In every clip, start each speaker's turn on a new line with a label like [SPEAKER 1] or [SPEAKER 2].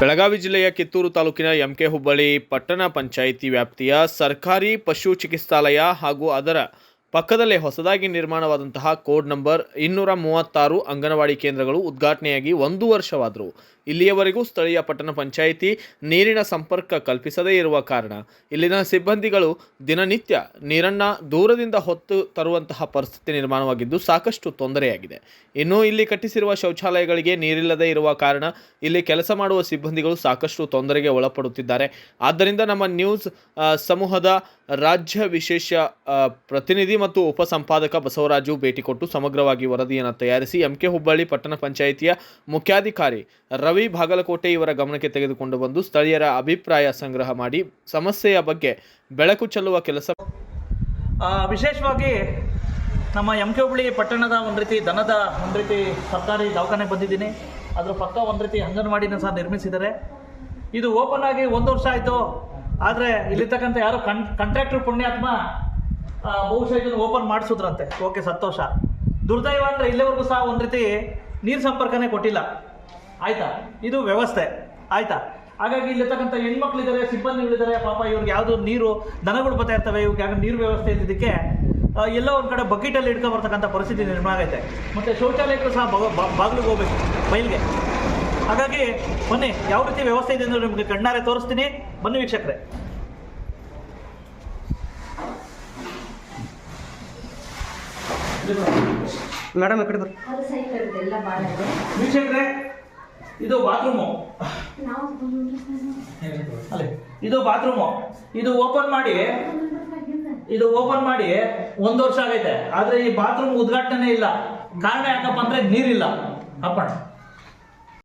[SPEAKER 1] ಬೆಳಗಾವಿ ಜಿಲ್ಲೆಯ ಕಿತ್ತೂರು ತಾಲೂಕಿನ ಎಂಕೆ ಹುಬ್ಬಳ್ಳಿ ಪಟ್ಟಣ ಪಂಚಾಯಿತಿ ವ್ಯಾಪ್ತಿಯ ಸರ್ಕಾರಿ ಪಶು ಚಿಕಿತ್ಸಾಲಯ ಹಾಗೂ ಅದರ ಪಕ್ಕದಲ್ಲೇ ಹೊಸದಾಗಿ ನಿರ್ಮಾಣವಾದಂತಹ ಕೋಡ್ ನಂಬರ್ ಇನ್ನೂರ ಮೂವತ್ತಾರು ಅಂಗನವಾಡಿ ಕೇಂದ್ರಗಳು ಉದ್ಘಾಟನೆಯಾಗಿ ಒಂದು ವರ್ಷವಾದರೂ. ಇಲ್ಲಿಯವರೆಗೂ ಸ್ಥಳೀಯ ಪಟ್ಟಣ ಪಂಚಾಯಿತಿ ನೀರಿನ ಸಂಪರ್ಕ ಕಲ್ಪಿಸದೇ ಇರುವ ಕಾರಣ ಇಲ್ಲಿನ ಸಿಬ್ಬಂದಿಗಳು ದಿನನಿತ್ಯ ನೀರನ್ನು ದೂರದಿಂದ ಹೊತ್ತು ತರುವಂತಹ ಪರಿಸ್ಥಿತಿ ನಿರ್ಮಾಣವಾಗಿದ್ದು ಸಾಕಷ್ಟು ತೊಂದರೆಯಾಗಿದೆ. ಇನ್ನು ಇಲ್ಲಿ ಕಟ್ಟಿಸಿರುವ ಶೌಚಾಲಯಗಳಿಗೆ ನೀರಿಲ್ಲದೆ ಇರುವ ಕಾರಣ ಇಲ್ಲಿ ಕೆಲಸ ಮಾಡುವ ಸಿಬ್ಬಂದಿಗಳು ಸಾಕಷ್ಟು ತೊಂದರೆಗೆ ಒಳಪಡುತ್ತಿದ್ದಾರೆ. ಆದ್ದರಿಂದ ನಮ್ಮ ನ್ಯೂಸ್ ಸಮೂಹದ ರಾಜ್ಯ ವಿಶೇಷ ಪ್ರತಿನಿಧಿ ಮತ್ತು ಉಪಸಂಪಾದಕ ಬಸವರಾಜು ಭೇಟಿ ಕೊಟ್ಟು ಸಮಗ್ರವಾಗಿ ವರದಿಯನ್ನು ತಯಾರಿಸಿ ಎಂಕೆ ಹುಬ್ಬಳ್ಳಿ ಪಟ್ಟಣ ಪಂಚಾಯಿತಿಯ ಮುಖ್ಯಾಧಿಕಾರಿ ರವಿ ಬಾಗಲಕೋಟೆ ಇವರ ಗಮನಕ್ಕೆ ತೆಗೆದುಕೊಂಡು ಬಂದು ಸ್ಥಳೀಯರ ಅಭಿಪ್ರಾಯ ಸಂಗ್ರಹ ಮಾಡಿ ಸಮಸ್ಯೆಯ ಬಗ್ಗೆ ಬೆಳಕು ಚೆಲ್ಲುವ ಕೆಲಸ
[SPEAKER 2] ವಿಶೇಷವಾಗಿ ನಮ್ಮ ಎಂ ಕೆ ಹುಬ್ಳಿ ಪಟ್ಟಣದ ಒಂದು ರೀತಿ ದನದ ಒಂದು ರೀತಿ ಸರ್ಕಾರಿ ದವಾಖಾನೆ ಬಂದಿದ್ದೀನಿ. ಅದರ ಪಕ್ಕ ಒಂದು ರೀತಿ ಅಂಗನವಾಡಿನ ಸಹ ನಿರ್ಮಿಸಿದ್ದಾರೆ. ಇದು ಓಪನ್ ಆಗಿ ಒಂದು ವರ್ಷ ಆಯಿತು. ಆದರೆ ಇಲ್ಲಿರ್ತಕ್ಕಂಥ ಯಾರೋ ಕಾಂಟ್ರಾಕ್ಟರ್ ಪುಣ್ಯಾತ್ಮ ಬಹುಶಃ ಇದನ್ನು ಓಪನ್ ಮಾಡಿಸಿದ್ರಂತೆ. ಓಕೆ ಸಂತೋಷ. ದುರ್ದೈವ ಅಂದರೆ ಇಲ್ಲಿವರೆಗೂ ಸಹ ಒಂದು ರೀತಿ ನೀರು ಸಂಪರ್ಕನೇ ಕೊಟ್ಟಿಲ್ಲ. ಆಯ್ತಾ? ಇದು ವ್ಯವಸ್ಥೆ. ಆಯ್ತಾ? ಹಾಗಾಗಿ ಇಲ್ಲಿರ್ತಕ್ಕಂಥ ಹೆಣ್ಮಕ್ಳಿದ್ದಾರೆ, ಸಿಬ್ಬಂದಿಗಳಿದ್ದಾರೆ, ಪಾಪ ಇವ್ರಿಗೆ ಯಾವುದು ನೀರು, ದನಗಳು ಬರ್ತಾ ಇರ್ತವೆ, ಇವ್ರಿಗೆ ಯಾಕೆ ನೀರು ವ್ಯವಸ್ಥೆ ಇದ್ದಿದ್ದಕ್ಕೆ ಎಲ್ಲ ಒಂದು ಕಡೆ ಬಕೆಟಲ್ಲಿ ಇಟ್ಕೊಂಡು ಬರ್ತಕ್ಕಂಥ ಪರಿಸ್ಥಿತಿ ನಿರ್ಮಾಣ ಆಗೈತೆ. ಮತ್ತು ಶೌಚಾಲಯಕ್ಕೂ ಸಹ ಬಾಗಿಲಿಗೆ ಹೋಗ್ಬೇಕು, ಬಯಲಿಗೆ. ಹಾಗಾಗಿ ಬನ್ನಿ, ಯಾವ ರೀತಿ ವ್ಯವಸ್ಥೆ ಇದೆ ಅಂದರೆ ನಿಮಗೆ ಕಣ್ಣಾರೆ ತೋರಿಸ್ತೀನಿ. ಬನ್ನಿ ವೀಕ್ಷಕರೇ.
[SPEAKER 3] ಮೇಡಮ್ ಎಕಡೆ ಕಡೆ ಬರ್ರಿ
[SPEAKER 2] ವೀಕ್ಷಕರೇ ಇದು ಬಾತ್ರೂಮು.
[SPEAKER 4] ನಾವು
[SPEAKER 2] ಅಲ್ಲೇ ಇದು ಬಾತ್ರೂಮು. ಇದು ಓಪನ್ ಮಾಡಿ. ಇದು ಓಪನ್ ಮಾಡಿ ಒಂದು ವರ್ಷ ಆಗೈತೆ. ಆದ್ರೆ ಈ ಬಾತ್ರೂಮ್ ಉದ್ಘಾಟನೆ ಇಲ್ಲ. ಕಾರಣ ಯಾಕಪ್ಪ ಅಂದ್ರೆ ನೀರಿಲ್ಲ. ಅಪ್ಪಣ್ಣ.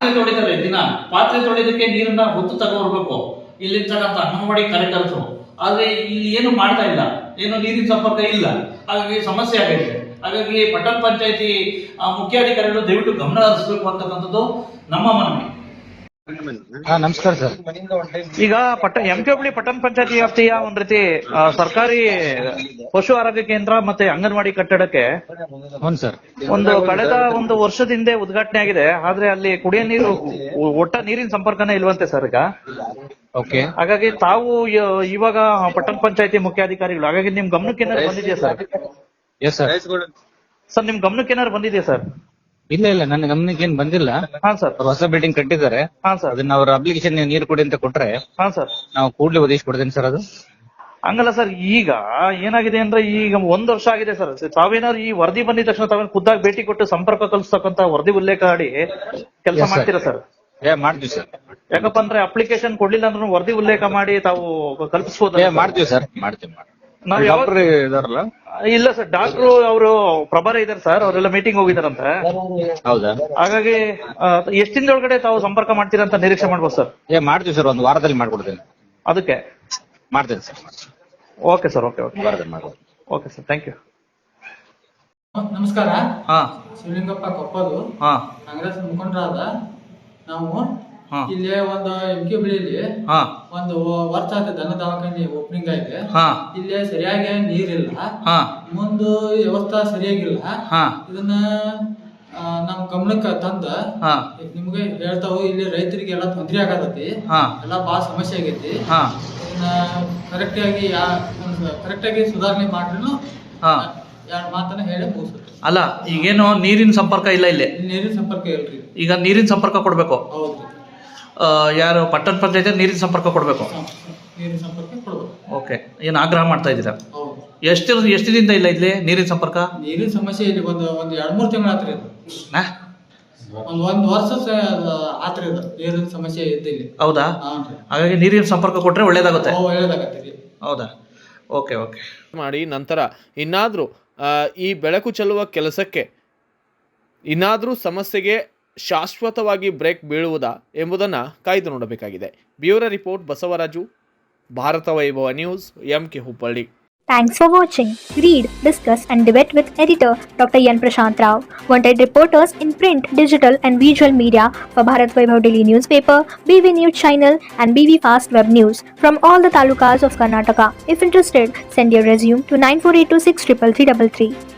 [SPEAKER 2] ಪಾತ್ರೆ ತೊಳಿತಾರೆ ದಿನ. ಪಾತ್ರೆ ತೊಳೆದಕ್ಕೆ ನೀರನ್ನ ಹೊತ್ತು ತಗೊಂಡ್ಬರ್ಬೇಕು. ಇಲ್ಲಿರ್ತಕ್ಕಂಥ ಅಂಗನವಾಡಿ ಕಾರ್ಯಕರ್ತರು. ಆದ್ರೆ ಇಲ್ಲಿ ಏನು ಮಾಡ್ತಾ ಇಲ್ಲ. ಏನು ನೀರಿನ ಸಂಪರ್ಕ ಇಲ್ಲ. ಹಾಗಾಗಿ ಸಮಸ್ಯೆ ಆಗೈತೆ. ಹಾಗಾಗಿ ಪಟ್ಟಣ ಪಂಚಾಯತಿ ಮುಖ್ಯಾಧಿಕಾರಿಗಳು ದಯವಿಟ್ಟು ಗಮನ ಹರಿಸಬೇಕು ಅಂತಕ್ಕಂಥದ್ದು ನಮ್ಮ ಮನವಿ.
[SPEAKER 3] ಹಾ ನಮಸ್ಕಾರ ಸರ್.
[SPEAKER 2] ಈಗ ಪಟ್ಟ ಎಂ ಕೆ ಹುಬ್ಳಿ ಪಟ್ಟಣ ಪಂಚಾಯತಿ ವ್ಯಾಪ್ತಿಯ ಒಂದ್ ರೀತಿ ಆ, ಸರ್ಕಾರಿ ಪಶು ಆರೋಗ್ಯ ಕೇಂದ್ರ ಮತ್ತೆ ಅಂಗನವಾಡಿ ಕಟ್ಟಡಕ್ಕೆ
[SPEAKER 3] ಹ್ಞೂ ಸರ್.
[SPEAKER 2] ಒಂದು ಕಳೆದ ಒಂದು ವರ್ಷದ ಹಿಂದೆ ಉದ್ಘಾಟನೆ ಆಗಿದೆ. ಆದ್ರೆ ಅಲ್ಲಿ ಕುಡಿಯೋ ನೀರು ಒ- ಒಟ್ಟ ನೀರಿನ ಸಂಪರ್ಕನೇ ಇಲ್ವಂತೆ ಸರ್ ಈಗ.
[SPEAKER 3] ಓಕೆ.
[SPEAKER 2] ಹಾಗಾಗಿ ತಾವು ಇವಾಗ ಪಟ್ಟಣ ಪಂಚಾಯತಿ ಮುಖ್ಯಾಧಿಕಾರಿಗಳು ಹಾಗಾಗಿ ನಿಮ್ ಗಮನಕ್ಕೆ ಏನಾದ್ರು ಬಂದಿದೆಯಾ ಸರ್?
[SPEAKER 3] ಎಸ್ ಸರ್
[SPEAKER 2] ಸರ್ ನಿಮ್ ಗಮನಕ್ಕೆ ಏನಾದ್ರು ಬಂದಿದೆಯಾ ಸರ್
[SPEAKER 3] ಇಲ್ಲ ಇಲ್ಲ ನನ್ನ ಗಮನಕ್ಕೆ ಏನ್ ಬಂದಿಲ್ಲ.
[SPEAKER 2] ಹಾ ಸರ್
[SPEAKER 3] ಅವ್ರು ಹೊಸ ಬಿಲ್ಡಿಂಗ್ ಕಟ್ಟಿದ್ದಾರೆ.
[SPEAKER 2] ಹಾ ಸರ್
[SPEAKER 3] ಅದನ್ನ ಅವ್ರ ಅಪ್ಲಿಕೇಶನ್ ನೀರು ಕೊಡಿ ಅಂತ ಕೊಟ್ರೆ
[SPEAKER 2] ಹಾ ಸರ್
[SPEAKER 3] ನಾವು ಕೂಡಲೇ ಒದಗಿಸಿ ಕೊಡ್ತೇನೆ ಸರ್ ಅದು.
[SPEAKER 2] ಹಂಗಲ್ಲ ಸರ್ ಈಗ ಏನಾಗಿದೆ ಅಂದ್ರೆ ಈಗ ಒಂದ್ ವರ್ಷ ಆಗಿದೆ ಸರ್ ತಾವೇನಾದ್ರು ಈ ವರದಿ ಬಂದಿದ ತಕ್ಷಣ ತಾವೇನು ಖುದ್ದಾಗಿ ಭೇಟಿ ಕೊಟ್ಟು ಸಂಪರ್ಕ ಕಲ್ಸ್ತಕ್ಕಂತ ವರದಿ ಉಲ್ಲೇಖ ಮಾಡಿ ಕೆಲಸ
[SPEAKER 3] Yes, sir.
[SPEAKER 2] ಮಾಡ್ತೀರಾ ಸರ್
[SPEAKER 3] ಏ ಮಾಡ್ತೀವಿ ಸರ್
[SPEAKER 2] ಯಾಕಪ್ಪ ಅಂದ್ರೆ ಅಪ್ಲಿಕೇಶನ್ ಕೊಡ್ಲಿಲ್ಲ ಅಂದ್ರೂ ವರದಿ ಉಲ್ಲೇಖ ಮಾಡಿ ತಾವು ಕಲ್ಪಿಸಬಹುದು
[SPEAKER 3] ಏ ಮಾಡ್ತೀವಿ ಸರ್ ಮಾಡ್ತೀವಿ.
[SPEAKER 2] ನಾವ್
[SPEAKER 3] ಡಾಕ್ಟರ್ ಇದಾರಲ್ಲ?
[SPEAKER 2] ಇಲ್ಲ ಸರ್ ಡಾಕ್ಟ್ರು ಅವರು ಪ್ರಭಾರ ಇದಾರೆ ಸರ್ ಅವರೆಲ್ಲ ಮೀಟಿಂಗ್ ಹೋಗಿದಾರಂತೆ.
[SPEAKER 3] ಹೌದಾ?
[SPEAKER 2] ಹಾಗಾಗಿ ಎಷ್ಟು ಎಷ್ಟ್ ದಿನದೊಳಗಡೆ ತಾವು ಸಂಪರ್ಕ ಮಾಡ್ತೀರಾ ಅಂತ ನಿರೀಕ್ಷೆ ಮಾಡ್ಬೋದು ಸರ್?
[SPEAKER 3] ಏ ಮಾಡ್ತೀವಿ ಸರ್ ಒಂದು ವಾರದಲ್ಲಿ ಮಾಡ್ಕೊಡ್ತೇನೆ.
[SPEAKER 2] ಅದಕ್ಕೆ?
[SPEAKER 3] ಮಾಡ್ತೇನೆ sir
[SPEAKER 2] okay sir okay okay.
[SPEAKER 3] ವಾರದಲ್ಲಿ ಮಾಡ್ಬೋದು
[SPEAKER 2] ಓಕೆ ಸರ್ ಥ್ಯಾಂಕ್ ಯು
[SPEAKER 5] ನಮಸ್ಕಾರ.
[SPEAKER 2] ಹಾ.
[SPEAKER 5] ಶಿವಲಿಂಗಪ್ಪ ಕೊಪ್ಪದು
[SPEAKER 2] ಹಾ.
[SPEAKER 5] ಕಾಂಗ್ರೆಸ್ ಮುಖಂಡರಾದ ನಾವು
[SPEAKER 2] ಹಾ.
[SPEAKER 5] ಇಲ್ಲಿ ಒಂದು ಬಿಳಿಯಲ್ಲಿ
[SPEAKER 2] ಹಾ.
[SPEAKER 5] ಒಂದು ವರ್ಷ ಆಗ್ತದೆ ದನ ದವಾಖಾನೆ ಓಪನಿಂಗ್ ಆಗಿದೆ.
[SPEAKER 2] ಹಾ.
[SPEAKER 5] ಇಲ್ಲಿ ಸರಿಯಾಗಿ ನೀರಿಲ್ಲ.
[SPEAKER 2] ಹಾ.
[SPEAKER 5] ಮುಂದು ವ್ಯವಸ್ಥೆ ಸರಿಯಾಗಿಲ್ಲ.
[SPEAKER 2] ಹಾ.
[SPEAKER 5] ಇದನ್ನ ಆ, ನಮ್ಮ ಗಮನಕ್ಕೆ ತಂದ
[SPEAKER 2] ಹಾ.
[SPEAKER 5] ನಿಮ್ಗೆ ಹೇಳ್ತಾವು ಇಲ್ಲಿ ರೈತರಿಗೆ ಎಲ್ಲ ತೊಂದರೆ ಆಗತೈತಿ.
[SPEAKER 2] ಹಾ.
[SPEAKER 5] ಎಲ್ಲ ಭಾಳ ಸಮಸ್ಯೆ ಆಗೈತಿ.
[SPEAKER 2] ಹಾ.
[SPEAKER 5] ಇದನ್ನ ಕರೆಕ್ಟ್ ಆಗಿ ಯಾ ಕರೆಕ್ಟ್ ಆಗಿ ಸುಧಾರಣೆ ಮಾಡ್ರೂ
[SPEAKER 2] ಹಾ.
[SPEAKER 5] ಎರಡು ಮಾತನ್ನ ಹೇಳಿ ಮುಗಿಸ್ರಿ
[SPEAKER 2] ಅಲ್ಲ ಈಗೇನು ನೀರಿನ ಸಂಪರ್ಕ ಇಲ್ಲ ಇಲ್ಲಿ.
[SPEAKER 5] ನೀರಿನ ಸಂಪರ್ಕ ಇಲ್ರಿ.
[SPEAKER 2] ಈಗ ನೀರಿನ ಸಂಪರ್ಕ ಕೊಡ್ಬೇಕು.
[SPEAKER 5] ಹೌದ್ರಿ
[SPEAKER 2] ಆ, ಯಾರು ಪಟ್ಟಣ ಪಂಚಾಯತ್ ನೀರಿನ ಸಂಪರ್ಕ ಕೊಡಬೇಕು.
[SPEAKER 5] ನೀರಿನ ಸಂಪರ್ಕ ಕೊಡಬೇಕು.
[SPEAKER 2] ಓಕೆ ಏನು ಆಗ್ರಹ ಮಾಡ್ತಾ ಇದ್ದೀರಾ?
[SPEAKER 5] ಹೌದು.
[SPEAKER 2] ಎಷ್ಟು ಎಷ್ಟು ದಿನದಿಂದ ಇಲ್ಲ ಇಲ್ಲಿ ನೀರಿನ ಸಂಪರ್ಕ?
[SPEAKER 5] ನೀರಿನ ಸಮಸ್ಯೆ ಇಲ್ಲಿ ಒಂದು ಒಂದು ಎರಡು ಮೂರು ತಿಂಗಳು ಆತ್ರಿ ಇದು ಒಂದು ಒಂದ್ ವರ್ಷ ಆತ್ರಿ ಇದು ನೀರಿನ ಸಮಸ್ಯೆ ಇದ್ದು ಇಲ್ಲಿ
[SPEAKER 2] ಹೌದಾ ಹಾಗಾಗಿ ನೀರಿನ ಸಂಪರ್ಕ ಕೊಟ್ಟರೆ ಒಳ್ಳೇದಾಗುತ್ತೆ.
[SPEAKER 5] ಒಳ್ಳೇದಾಗತ್ತೆ
[SPEAKER 2] ಹೌದಾ? ಓಕೆ ಓಕೆ
[SPEAKER 1] ಮಾಡಿ ನಂತರ ಇನ್ನಾದರೂ ಈ ಬೆಳಕು ಚೆಲ್ಲುವ ಕೆಲಸಕ್ಕೆ ಇನ್ನಾದರೂ ಸಮಸ್ಯೆಗೆ ಶಾಶ್ವತವಾಗಿ ಬ್ರೇಕ್ ಬೀಳುವುದಾ ಎಂಬುದನ್ನು ಕಾಯ್ದು ನೋಡಬೇಕಾಗಿದೆ bureau report Basavaraju Bharatha Vaibhava news M K Hubballi
[SPEAKER 6] Thanks for watching. Read, discuss, and debate with editor Dr. Yan Prashant Rao. Wanted reporters in print, digital, and visual media for Bharat Vaibhav Daily Newspaper, BV News Channel, and BV Fast Web News from all the talukas of Karnataka. If interested, send your resume to 9482633333.